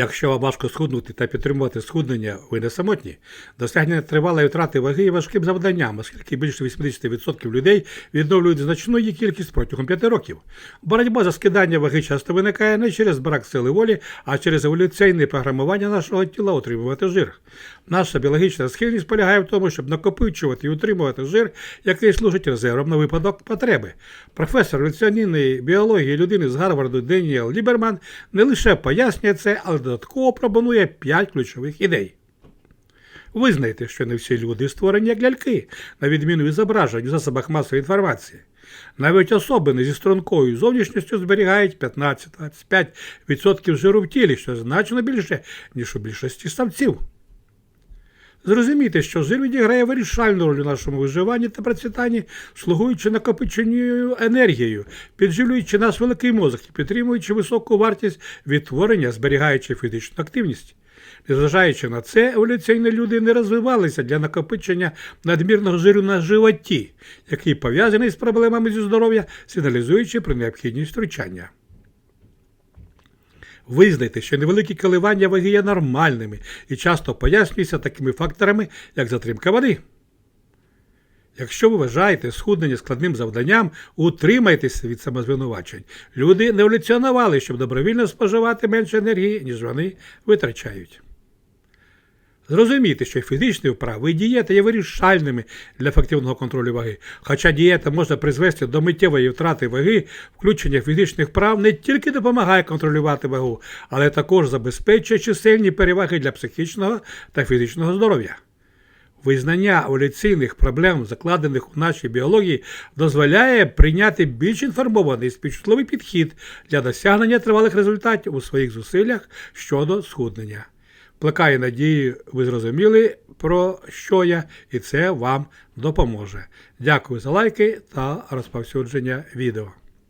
Якщо вам важко схуднути та підтримувати схуднення, ви не самотні. Досягнення тривалої втрати ваги є важким завданням, оскільки більше 80% людей відновлюють значну її кількість протягом 5 років. Боротьба за скидання ваги часто виникає не через брак сили волі, а через еволюційне програмування нашого тіла утримувати жир. Наша біологічна схильність полягає в тому, щоб накопичувати і утримувати жир, який служить резервом на випадок потреби. Професор еволюційної біології людини з Гарварду Деніел Ліберман не лише пояснює це, але додатково пропонує 5 ключових ідей. Визнайте, що не всі люди створені як ляльки, на відміну від зображень у засобах масової інформації. Навіть особини зі стрункою зовнішністю зберігають 15-25% жиру в тілі, що значно більше, ніж у більшості самців. Зрозумійте, що жир відіграє вирішальну роль у нашому виживанні та процвітанні, слугуючи накопиченню енергією, підживлюючи наш великий мозок і підтримуючи високу вартість відтворення, зберігаючи фізичну активність. Незважаючи на це, еволюційні люди не розвивалися для накопичення надмірного жиру на животі, який пов'язаний з проблемами зі здоров'я, сигналізуючи про необхідність втручання. Визнайте, що невеликі коливання ваги є нормальними і часто пояснюються такими факторами, як затримка води. Якщо ви вважаєте схуднення складним завданням, утримайтеся від самозвинувачень. Люди не еволюціонували, щоб добровільно споживати менше енергії, ніж вони витрачають. Зрозумійте, що фізичні вправи і дієта є вирішальними для ефективного контролю ваги. Хоча дієта може призвести до миттєвої втрати ваги, включення фізичних вправ не тільки допомагає контролювати вагу, але також забезпечує чисельні переваги для психічного та фізичного здоров'я. Визнання еволюційних проблем, закладених у нашій біології, дозволяє прийняти більш інформований і співчутливий підхід для досягнення тривалих результатів у своїх зусиллях щодо схуднення. Плекаю надію, ви зрозуміли, про що я, і це вам допоможе. Дякую за лайки та розповсюдження відео.